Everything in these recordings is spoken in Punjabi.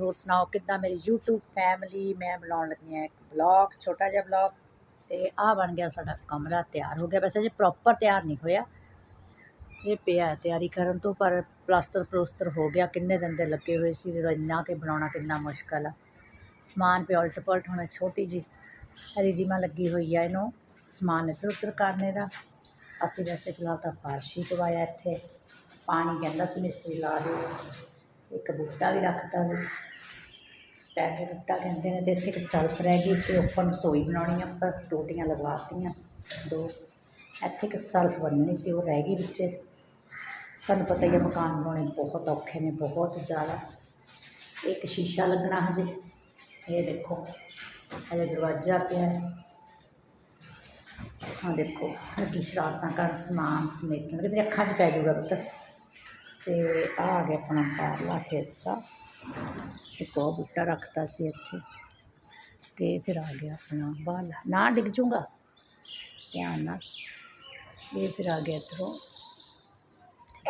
ਹੋਰ ਸੁਣਾਓ, ਕਿੱਦਾਂ ਮੇਰੀ YouTube ਫੈਮਿਲੀ ਮੈਂ ਬਣਾਉਣ ਲੱਗੀ ਹਾਂ ਇੱਕ ਵਲੌਗ ਛੋਟਾ ਜਿਹਾ ਵਲੌਗ ਤੇ ਆਹ ਬਣ ਗਿਆ ਸਾਡਾ ਕਮਰਾ ਤਿਆਰ ਹੋ ਗਿਆ। ਵੈਸੇ ਜੇ ਪ੍ਰੋਪਰ ਤਿਆਰ ਨਹੀਂ ਹੋਇਆ। ਇਹ ਪਿਆ ਤਿਆਰੀ ਕਰਨ ਤੋਂ, ਪਰ ਪਲਾਸਟਰ ਪਲੋਸਟਰ ਹੋ ਗਿਆ। ਕਿੰਨੇ ਦਿਨ ਦੇ ਲੱਗੇ ਹੋਏ ਸੀ, ਜਦੋਂ ਇੰਨਾ ਕਿ ਬਣਾਉਣਾ ਕਿੰਨਾ ਮੁਸ਼ਕਲ ਆ। ਸਮਾਨ ਪਿਆ ਉਲਟ ਪਲਟ ਹੋਣਾ, ਛੋਟੀ ਜੀ ਰਿਜੀਮਾ ਲੱਗੀ ਹੋਈ ਆ ਇਹਨੂੰ। ਸਮਾਨ ਇੱਧਰ ਉੱਧਰ ਕਰਨੇ ਦਾ। ਅਸੀਂ ਵੈਸੇ ਫਿਲਹਾਲ ਤਾਂ ਫਰਸ਼ ਹੀ ਪਵਾਇਆ ਇੱਥੇ। ਪਾਣੀ ਕਹਿੰਦਾ ਸੀ ਮਿਸਤਰੀ ਲਾ ਦਿਓ। ਇੱਕ ਬੂਟਾ ਵੀ ਰੱਖਤਾ ਵਿੱਚ। ਸਪੈਸ਼ਲ ਬੂਟਾ ਕਹਿੰਦੇ ਨੇ ਅਤੇ ਇੱਥੇ ਇੱਕ ਸੈਲਫ ਰਹਿ ਗਈ ਤੇ ਉੱਪਰ ਰਸੋਈ ਬਣਾਉਣੀ ਆ ਪਰ ਟੋਟੀਆਂ ਲਗਵਾਤੀਆਂ ਦੋ। ਇੱਥੇ ਇੱਕ ਸਲਫ ਬਣਨੀ ਸੀ, ਉਹ ਰਹਿ ਗਈ ਵਿੱਚ। ਤੁਹਾਨੂੰ ਪਤਾ ਹੀ ਹੈ ਮਕਾਨ ਬਣਾਉਣੇ ਬਹੁਤ ਔਖੇ ਨੇ, ਬਹੁਤ ਜ਼ਿਆਦਾ। ਇੱਕ ਸ਼ੀਸ਼ਾ ਲੱਗਣਾ ਹਜੇ, ਇਹ ਦੇਖੋ, ਹਜੇ ਦਰਵਾਜ਼ਾ ਪਿਆ ਹੈ। ਹਾਂ ਦੇਖੋ ਲੱਗੀ ਸ਼ਰਾਰਤਾਂ ਕਰ ਸਮਾਨ ਸਮੇਟਣ, ਕਿਤੇ ਅੱਖਾਂ 'ਚ ਪੈ ਜਾਊਗਾ ਪੁੱਤ। ਤੇ ਆਹ ਆ ਗਿਆ ਆਪਣਾ ਬਾਹਰਲਾ ਹਿੱਸਾ। ਇੱਕ ਉਹ ਬੂਟਾ ਰੱਖਤਾ ਸੀ ਇੱਥੇ। ਤੇ ਫਿਰ ਆ ਗਿਆ ਆਪਣਾ ਬਾਹਰਲਾ ਨਾ ਡਿੱਗ ਜੂਗਾ? ਧਿਆਨ ਨਾਲ। ਇਹ ਫਿਰ ਆ ਗਿਆ ਇੱਧਰੋਂ।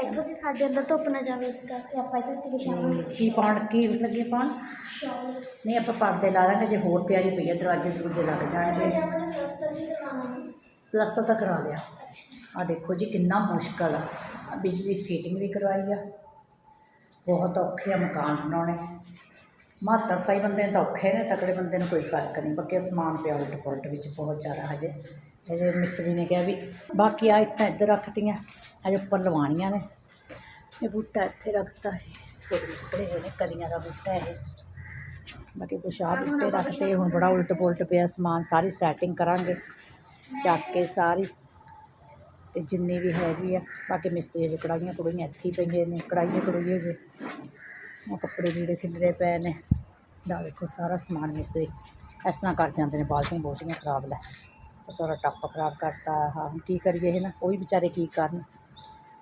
ਇੱਥੋਂ ਦੀ ਸਾਡੇ ਅੰਦਰ ਧੁੱਪ ਨਾ ਜਾਵੇ ਇਸ ਕਰਕੇ ਆਪਾਂ ਇੱਧਰ ਤੇ ਤੇ ਕੀ ਪਾਉਣ ਕੀ ਲੱਗੇ ਪਾਉਣ? ਨਹੀਂ ਆਪਾਂ ਪਰਦੇ ਲਾ ਦਾਂਗੇ ਜੇ ਹੋਰ ਤਿਆਰੀ ਪਈ ਹੈ ਦਰਵਾਜ਼ੇ ਦਰੂਜੇ ਲੱਗ ਜਾਣਗੇ। ਪਲਸਤਰ ਵੀ ਪਲਸਤਰ ਤਾਂ ਕਰਾ ਲਿਆ। ਆ ਦੇਖੋ ਜੀ ਕਿੰਨਾ ਮੁਸ਼ਕਲ ਆ। ਬਿਜਲੀ ਫਿਟਿੰਗ ਵੀ ਕਰਵਾਈ ਆ। ਬਹੁਤ ਔਖੇ ਆ ਮਕਾਨ ਬਣਾਉਣੇ। ਮਾਤੜ ਸਾਈ ਬੰਦੇ ਨੇ ਤਾਂ ਔਖੇ ਨੇ, ਤਕੜੇ ਬੰਦੇ ਨੂੰ ਕੋਈ ਫ਼ਰਕ ਨਹੀਂ, ਬਾਕੀ ਸਮਾਨ ਪਿਆ ਉਲਟ ਪੁਲਟ ਵਿੱਚ ਬਹੁਤ ਜ਼ਿਆਦਾ ਹਜੇ। ਇਹਦੇ ਮਿਸਤਰੀ ਨੇ ਕਿਹਾ ਵੀ ਬਾਕੀ ਆ ਇੱਟਾਂ ਇੱਧਰ ਰੱਖਤੀਆਂ, ਹਜੇ ਉੱਪਰ ਲਵਾਉਣੀਆਂ ਨੇ। ਇਹ ਬੂਟਾ ਇੱਥੇ ਰੱਖਤਾ ਹੈ ਫੁੱਲ ਨਿਕਲੇ ਹੋਏ ਨੇ ਕਲੀਆਂ ਦਾ ਬੂਟਾ ਇਹ। ਬਾਕੀ ਕੁਛ ਆਹ ਬੂਟੇ ਰੱਖਤੇ, ਹੁਣ ਬੜਾ ਉਲਟ ਪੁਲਟ ਪਿਆ ਸਮਾਨ, ਸਾਰੀ ਸੈਟਿੰਗ ਕਰਾਂਗੇ। ਚੱਕ ਕੇ ਸਾਰੀ। ਅਤੇ ਜਿੰਨੀ ਵੀ ਹੈਗੀ ਆ, ਬਾਕੀ ਮਿਸਤਰੀ ਜੇ ਕੜਾਹੀਆਂ ਕੜੂਹੀਆਂ ਇੱਥੇ ਹੀ ਪਈਆਂ ਨੇ ਕੜਾਈਆਂ ਕੜੂਈਆਂ ਜੇ ਉਹ ਕੱਪੜੇ ਲੀੜੇ ਖਿਲਰੇ ਪਏ ਨੇ। ਦਾ ਦੇਖੋ ਸਾਰਾ ਸਮਾਨ ਮਿਸਤਰੀ। ਇਸ ਤਰ੍ਹਾਂ ਕਰ ਜਾਂਦੇ ਨੇ, ਬਾਲਟੀਆਂ ਬੋਟੀਆਂ ਖਰਾਬ ਲੈ। ਉਹ ਸਾਰਾ ਟੱਪ ਖਰਾਬ ਕਰਤਾ, ਹਾਂ, ਹੁਣ ਕੀ ਕਰੀਏ ਇਹ ਨਾ, ਉਹ ਵੀ ਵਿਚਾਰੇ ਕੀ ਕਰਨ?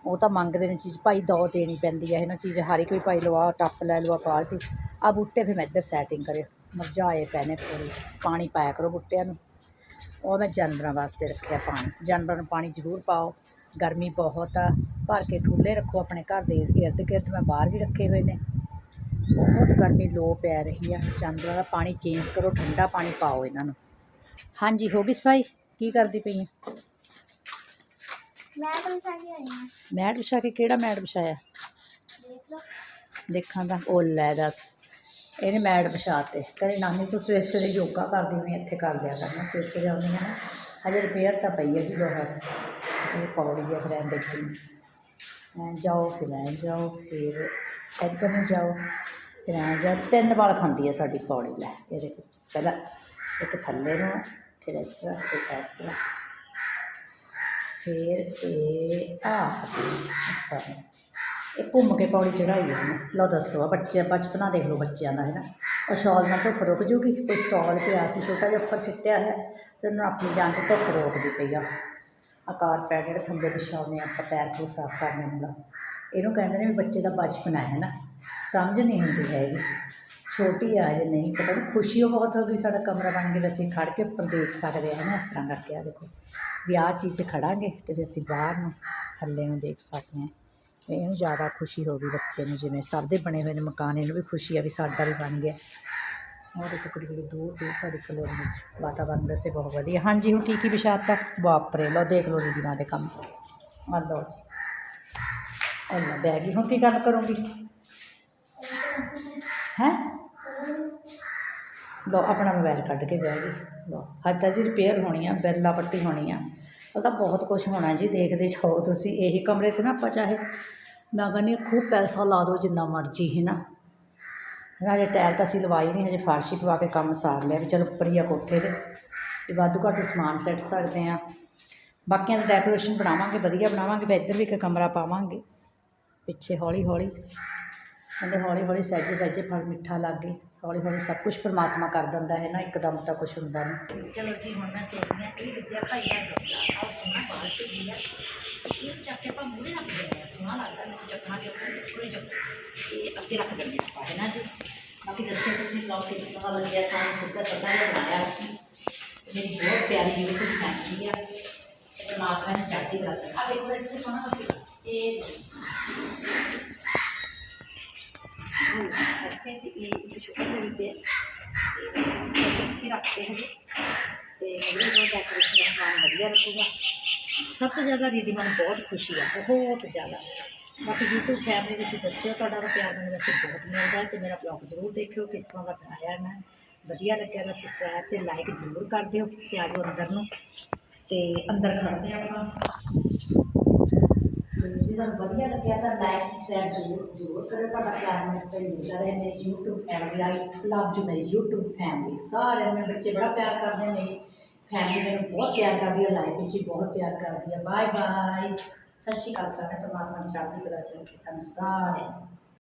ਉਹ ਤਾਂ ਮੰਗਦੇ ਨੇ ਚੀਜ਼, ਭਾਈ ਦੋ ਦੇਣੀ ਪੈਂਦੀ ਹੈ ਇਹ ਨਾ ਚੀਜ਼, ਹਰ ਇੱਕ ਵੀ ਭਾਈ ਲਵਾ, ਟੱਪ ਲੈ, ਲਵਾ ਬਾਲਟੀ। ਆ ਬੂਟੇ ਫਿਰ ਮੈਂ ਇੱਧਰ ਸੈਟਿੰਗ ਕਰਿਓ। ਮੁਰਝਾਏ ਪਏ ਨੇ ਪੂਰੇ। ਪਾਣੀ ਪਾਇਆ ਕਰੋ ਬੂਟਿਆਂ ਨੂੰ। ਉਹ ਮੈਂ ਜਾਨਵਰਾਂ ਵਾਸਤੇ ਰੱਖਿਆ ਪਾਣੀ। ਜਾਨਵਰਾਂ ਨੂੰ ਪਾਣੀ ਜ਼ਰੂਰ ਪਾਓ। ਗਰਮੀ ਬਹੁਤ ਆ। ਭਰ ਕੇ ਠੁੱਲੇ ਰੱਖੋ ਆਪਣੇ ਘਰ ਦੇ ਇਰਦ ਗਿਰਦ। ਮੈਂ ਬਾਹਰ ਵੀ ਰੱਖੇ ਹੋਏ ਨੇ। ਬਹੁਤ ਗਰਮੀ ਲੋ ਪੈ ਰਹੀ ਆ। ਜਾਨਵਰਾਂ ਦਾ ਪਾਣੀ ਚੇਂਜ ਕਰੋ। ਠੰਡਾ ਪਾਣੀ ਪਾਓ ਇਹਨਾਂ ਨੂੰ। ਹਾਂਜੀ ਹੋ ਗਈ ਸਫ਼ਾਈ? ਕੀ ਕਰਦੀ ਪਈ ਆ? ਮੈਂ ਬਣ ਕੇ ਆਈ ਹਾਂ ਮੈਟ ਵਿਛਾ ਕੇ ਕਿਹੜਾ ਮੈਟ ਵਿਛਾਇਆ? ਦੇਖ ਲਓ। ਦੇਖਾਂ ਤਾਂ। ਉਹ ਲੈ ਦੱਸ। ਇਹਨੇ ਮੈਡ ਵਿਛਾ ਤੇ ਕਹਿੰਦੀ, ਨਾਨੀ, ਤੂੰ ਸਵੇਰੇ ਸਵੇਰੇ ਯੋਗਾ ਕਰਦੀ ਨਹੀਂ ਇੱਥੇ ਕਰ ਲਿਆ ਕਰਨਾ ਸਵੇਰੇ ਸਵੇਰੇ ਆਉਂਦੀ ਆ ਨਾ, ਹਜੇ ਰਿਪੇਅਰ ਤਾਂ ਪਈ ਹੈ ਜੀ ਬਹੁਤ। ਇਹ ਪੌੜੀ ਹੈ ਫਿਰ ਇਹਦੇ ਵਿੱਚ। ਨੂੰ। ਐਂ ਜਾਓ ਫਿਰ, ਐਂ ਜਾਓ ਫਿਰ, ਇੱਧਰ ਨੂੰ ਜਾਓ। ਫਿਰ ਐਂ ਜਾ, ਤਿੰਨ ਵਾਲ ਖਾਂਦੀ ਹੈ ਸਾਡੀ ਪੌੜੀ ਲੈ। ਇਹ ਦੇਖੋ, ਪਹਿਲਾਂ ਇੱਕ ਥੱਲੇ ਨੂੰ, ਫਿਰ ਇਸ ਤਰ੍ਹਾਂ, ਫਿਰ ਇਸ ਤਰ੍ਹਾਂ। ਫਿਰ ਇਹ ਆ। ਉੱਪਰ ਨੂੰ ਇਹ ਘੁੰਮ ਕੇ ਪੌੜੀ ਚੜਾਈ ਉਹਨੇ ਲਓ ਦੱਸੋ ਆ ਬੱਚੇ, ਬਚਪਨਾ ਦੇਖ ਲਓ ਬੱਚਿਆਂ ਦਾ, ਹੈ ਨਾ? ਉਹ ਸ਼ਾਲ ਨਾਲ ਧੁੱਪ ਰੁਕ ਜੂਗੀ, ਕੋਈ ਸਟਾਲ ਪਿਆ ਸੀ, ਛੋਟਾ ਜਿਹਾ ਉੱਪਰ ਸਿੱਟਿਆ ਹੈ, ਤੇ ਉਹਨੂੰ ਆਪਣੀ ਜਾਨ 'ਚ ਧੁੱਪ ਰੋਕਦੀ ਪਈ ਆ। ਆ ਕਾਰਪੈਟ ਜਿਹੜੇ ਥੱਲੇ ਵਿਛਾਉਂਦੇ ਆ, ਆਪਾਂ ਪੈਰ ਪੂਰ ਸਾਫ਼ ਕਰਨੇ ਹੁੰਦਾ ਇਹਨੂੰ ਕਹਿੰਦੇ ਨੇ ਵੀ ਬੱਚੇ ਦਾ ਬਚਪਨਾ ਹੈ ਨਾ? ਸਮਝ ਨਹੀਂ ਹੁੰਦੀ ਹੈਗੀ। ਛੋਟੀ ਆ ਜੇ ਨਹੀਂ, ਪਤਾ ਨਹੀਂ, ਖੁਸ਼ੀ ਉਹ ਬਹੁਤ ਹੋ ਗਈ, ਸਾਡਾ ਕਮਰਾ ਬਣ ਗਿਆ ਵੈਸੇ ਖੜ ਕੇ ਉੱਪਰ ਦੇਖ ਸਕਦੇ ਆ ਨਾ? ਇਸ ਤਰ੍ਹਾਂ ਕਰਕੇ ਆ ਦੇਖੋ। ਵੀ ਆਹ ਚੀਜ਼ 'ਚ ਖੜਾਂਗੇ ਤੇ ਫਿਰ ਅਸੀਂ ਬਾਹਰ ਨੂੰ ਥੱਲੇ ਨੂੰ ਦੇਖ ਸਕਦੇ ਹਾਂ ਵੀ ਇਹਨੂੰ ਜ਼ਿਆਦਾ ਖੁਸ਼ੀ ਹੋ ਗਈ ਬੱਚੇ ਨੂੰ, ਜਿਵੇਂ ਸਭ ਦੇ ਬਣੇ ਹੋਏ ਨੇ ਮਕਾਨ, ਇਹਨੂੰ ਵੀ ਖੁਸ਼ੀ ਆ ਵੀ ਸਾਡਾ ਵੀ ਬਣ ਗਿਆ। ਉਹ ਦੇਖੋ ਕਿਹੜੀ ਕਿਹੜੀ ਦੂਰ ਦੂਰ ਸਾਡੀ ਕਲੋਨੀ ਵਿੱਚ ਵਾਤਾਵਰਨ ਵੈਸੇ ਬਹੁਤ ਵਧੀਆ। ਹਾਂਜੀ, ਹੁਣ ਕੀ ਕੀ ਵਿਛਾਤਾ ਵਾਪਰੇ ਲਓ, ਦੇਖ ਲਓ ਦੀਦੀ ਦੇ ਕੰਮ। ਆ ਲਓ ਜੀ। ਅੱਲਾ ਬਹਿ ਗਈ। ਹੁਣ ਕੀ ਗੱਲ ਕਰੂੰਗੀ? ਹੈ? ਲਓ, ਆਪਣਾ ਮੋਬਾਈਲ ਕੱਢ ਕੇ ਬਹਿ ਗਈ। ਲਓ ਹਜੇ ਤਾਂ ਜੀ ਰਿਪੇਅਰ ਹੋਣੀ ਆ ਬਿਰਲਾ ਪੱਟੀ ਹੋਣੀ ਆ। ਉਹ ਤਾਂ ਬਹੁਤ ਕੁਝ ਹੋਣਾ ਜੀ, ਦੇਖਦੇ ਜਾਓ ਤੁਸੀਂ। ਇਹੀ ਕਮਰੇ 'ਤੇ ਨਾ ਆਪਾਂ ਚਾਹੇ ਮੈਂ ਕਹਿੰਦੀ ਹਾਂ ਖੂਬ ਪੈਸਾ ਲਾ ਦਿਓ ਜਿੰਨਾ ਮਰਜ਼ੀ, ਹੈ ਨਾ। ਹਜੇ ਟਾਇਲ ਤਾਂ ਅਸੀਂ ਲਵਾਈ ਨਹੀਂ, ਹਜੇ ਫਰਸ਼ ਹੀ ਪਵਾ ਕੇ ਕੰਮ ਸਾਰ ਲਿਆ ਵੀ ਚਲੋ ਉੱਪਰ ਹੀ ਆ ਕੋਠੇ ਦੇ ਤੇ ਵਾਧੂ ਘੱਟ ਸਮਾਨ ਸੈੱਟ ਸਕਦੇ ਆ ਬਾਕੀਆਂ ਦੀ ਡੈਕੋਰੇਸ਼ਨ ਬਣਾਵਾਂਗੇ, ਵਧੀਆ ਬਣਾਵਾਂਗੇ, ਫਿਰ ਇੱਧਰ ਵੀ ਇੱਕ ਕਮਰਾ ਪਾਵਾਂਗੇ। ਪਿੱਛੇ ਹੌਲੀ ਹੌਲੀ। ਕਹਿੰਦੇ ਹੌਲੀ ਹੌਲੀ ਸਹਿਜੇ ਸਹਿਜੇ ਫਲ ਮਿੱਠਾ ਲੱਗੇ ਹੌਲੀ ਹੌਲੀ ਸਭ ਕੁਝ ਪਰਮਾਤਮਾ ਕਰ ਦਿੰਦਾ ਹੈ ਨਾ, ਇੱਕਦਮ ਤਾਂ ਕੁਝ ਹੁੰਦਾ ਨਹੀਂ। ਚਲੋ ਜੀ, ਹੁਣ ਮੈਂ ਸੋਚਦੀ ਹਾਂ, ਇਹ ਵਿਦਿਆ ਭਾਈ ਦਾ ਆਹ ਸੋਨਾ ਬਾਲਟੀ ਜੀ ਆ ਇਹ ਚੱਕ ਕੇ ਆਪਾਂ ਮੂਹਰੇ ਰੱਖ ਦਿੰਦੇ ਸੋਹਣਾ ਲੱਗਦਾ ਮੈਨੂੰ ਚੱਕਣਾ ਤੇ ਉੱਪਰ ਥੋੜੇ ਚੱਕ ਇਹ ਅੱਗੇ ਰੱਖ ਦਿੰਦੇ ਆਪਾਂ ਹੈ ਨਾ ਜੀ ਬਾਕੀ ਦੱਸਿਓ ਤੁਸੀਂ ਬਲੌਗ ਕਿਸ ਤਰ੍ਹਾਂ ਲੱਗਿਆ ਸਾਨੂੰ ਸਿੱਧਾ ਸਿੱਧਾ ਬਣਾਇਆ ਸੀ ਮੇਰੀ ਬਹੁਤ ਪਿਆਰੀ YouTube ਫੈਮਿਲੀ ਆ ਪਰਮਾਤਮਾ ਨੇ ਚੜ੍ਹਦੀ ਕਲਾ ਚ ਆ ਦੇਖੋ ਇੱਥੇ ਸੋਹਣਾ ਲੱਗਦਾ ਇਹ ਇੱਥੇ ਤੇ ਇਹ ਇੱਕ ਛੋਟਾ ਤੇ ਅਸੀਂ ਰੱਖਦੇ ਹਾਂ ਤੇ ਮੇਰੇ ਕੋਲ ਡੈਕੋਰੇਸ਼ਨ ਦਾ ਸਮਾਨ ਵਧੀਆ ਰੱਖੂਗਾ। ਸਭ ਤੋਂ ਜ਼ਿਆਦਾ ਦੀਦੀ ਮੈਨੂੰ ਬਹੁਤ ਖੁਸ਼ੀ ਆ, ਬਹੁਤ ਜ਼ਿਆਦਾ। ਬਾਕੀ YouTube ਫੈਮਿਲੀ ਤੁਸੀਂ ਦੱਸਿਓ, ਤੁਹਾਡਾ ਤਾਂ ਪਿਆਰ ਮੈਨੂੰ ਵੈਸੇ ਬਹੁਤ ਮਿਲਦਾ ਹੈ ਤੇ ਮੇਰਾ ਬਲੌਗ ਜ਼ਰੂਰ ਦੇਖਿਓ, ਕਿਸ ਤਰ੍ਹਾਂ ਦਾ ਬਣਾਇਆ ਮੈਂ। ਵਧੀਆ ਲੱਗਿਆ ਤਾਂ ਸਬਸਕ੍ਰਾਈਬ ਤੇ ਲਾਈਕ ਜ਼ਰੂਰ ਕਰ ਦਿਓ ਤੇ ਆ ਅੰਦਰ ਨੂੰ। ਤੇ ਅੰਦਰ ਖੜਦੇ ਹਾਂ ਆਪਾਂ। ਜੇ ਤੁਹਾਨੂੰ ਵਧੀਆ ਲੱਗਿਆ ਤਾਂ ਲਾਈਕ ਸਬਸਕ੍ਰਾਈਬ ਜ਼ਰੂਰ ਜ਼ਰੂਰ ਕਰਿਓ। ਤੁਹਾਡਾ ਪਿਆਰ ਮੈਨੂੰ ਇਸ ਤੇ ਮਿਲਦਾ ਰਹੇ। ਮੇਰੀ YouTube family I love you ਮੇਰੀ YouTube ਫੈਮਿਲੀ ਸਾਰਿਆਂ ਨੂੰ ਮੇਰੇ ਬੱਚੇ ਬੜਾ ਪਿਆਰ ਕਰਦੇ ਆ ਮੇਰੀ ਫੈਮਿਲੀ ਮੈਨੂੰ ਬਹੁਤ ਪਿਆਰ ਕਰਦੀ ਹੈ ਲਾਈਫ ਵਿੱਚ ਵੀ ਬਹੁਤ ਪਿਆਰ ਕਰਦੀ ਹੈ ਬਾਏ ਬਾਏ ਸਤਿ ਸ਼੍ਰੀ ਅਕਾਲ ਸਾਰੇ ਪਰਮਾਤਮਾ ਦੀ ਚੜ੍ਹਦੀ ਕਲਾ ਚ ਰੱਖੇ ਤੁਹਾਨੂੰ ਸਾਰਿਆਂ ਨੂੰ।